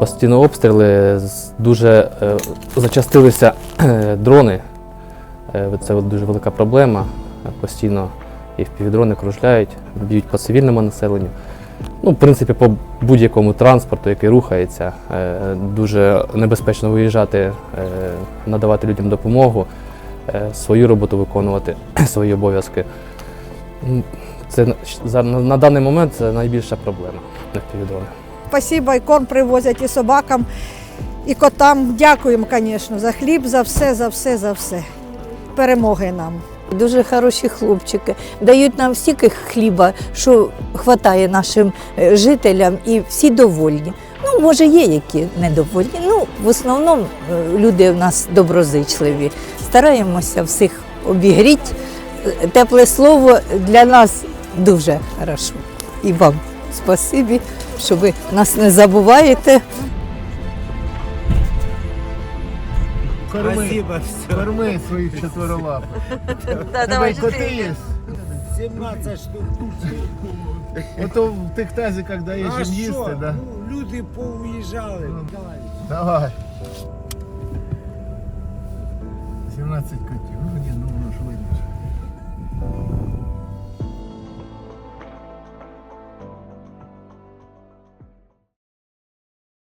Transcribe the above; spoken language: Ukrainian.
постійно обстріли, дуже е, зачастилися е, дрони. Е, Це дуже велика проблема. Постійно і впівдрони кружляють, б'ють по цивільному населенню. Ну, в принципі, по будь-якому транспорту, який рухається, дуже небезпечно виїжджати, надавати людям допомогу, свою роботу виконувати, свої обов'язки. Це на- даний момент найбільша проблема на впівдрони. Спасибо, і корм привозять і собакам, і котам. Дякуємо, звісно, за хліб, за все, за все, за все. Перемоги нам. Дуже хороші хлопчики. Дають нам стільки хліба, що вистачає нашим е, жителям, і всі довольні. Ну, може, є які недовольні. Ну, в основному е, люди в нас доброзичливі. Стараємося всіх обігріти. Е, Тепле слово для нас дуже хорошо. І вам спасибі, що ви нас не забуваєте. Корми, корми своїх чотирилапих. Да, Тебе коти є? 17 штук. Ото в тих тазиках даєш А їм їсти, да? Ну, люди поуїжджали. Ну. Давай. Давай. 17 котів.